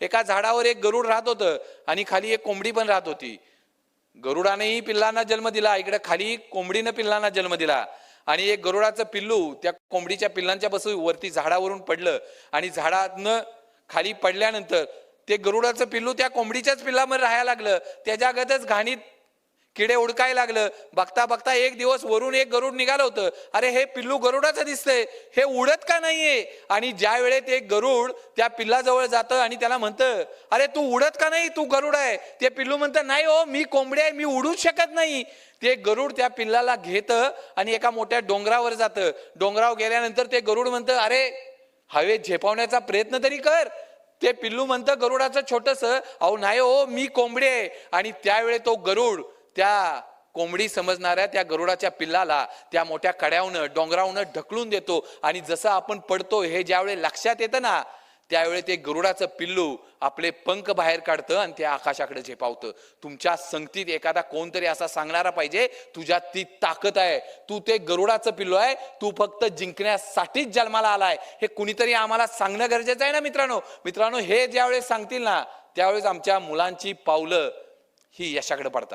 एका झाडावर एक गरुड राहत होतं आणि खाली एक कोंबडी पण राहत होती. गरुडानेही पिल्लांना जन्म दिला इकडे खाली कोंबडीनं पिल्लांना जन्म दिला. आणि एक गरुडाचं पिल्लू त्या कोंबडीच्या पिल्लांच्या बसून वरती झाडावरून पडलं आणि झाडातनं खाली पडल्यानंतर ते गरुडाचं पिल्लू त्या कोंबडीच्याच पिल्लामध्ये राहायला लागलं. त्याच्यागतच घाणीत किडे उडकाय लागलं. बघता बघता एक दिवस वरून एक गरुड निघालं होतं. अरे हे पिल्लू गरुडाचं दिसतंय. हे उडत का नाहीये? आणि ज्या वेळेत एक गरुड त्या पिल्लाजवळ जातं आणि त्याला म्हणतं अरे तू उडत का नाही? तू गरुड आहे. ते पिल्लू म्हणतं नाही हो मी कोंबडी आहे मी उडूच शकत नाही. ते गरुड त्या पिल्लाला घेतं आणि एका मोठ्या डोंगरावर जातं. डोंगरावर गेल्यानंतर ते गरुड म्हणतं अरे हवेत झेपावण्याचा प्रयत्न तरी कर. ते पिल्लू म्हणतं गरुडाचं छोटस. अहो नाही हो मी कोंबडी आहे. आणि त्यावेळी तो गरुड त्या कोंबडी समजणाऱ्या त्या गरुडाच्या पिल्लाला त्या मोठ्या कड्यावनं डोंगरावनं ढकलून देतो. आणि जसं आपण पडतो हे ज्यावेळी लक्षात येतं ना त्यावेळी ते गरुडाचं पिल्लू आपले पंख बाहेर काढतं आणि ते आकाशाकडे झेपावतं. तुमच्या संगतीत एखादा कोणतरी असा सांगणारा पाहिजे तुझ्यात ती ताकद आहे. तू ते गरुडाचं पिल्लू आहे तू फक्त जिंकण्यासाठीच जन्माला आलाय. हे कुणीतरी आम्हाला सांगणं गरजेचं आहे ना मित्रांनो? मित्रांनो हे ज्यावेळेस सांगतील ना त्यावेळेस आमच्या मुलांची पावलं ही यशाकडे पडतात.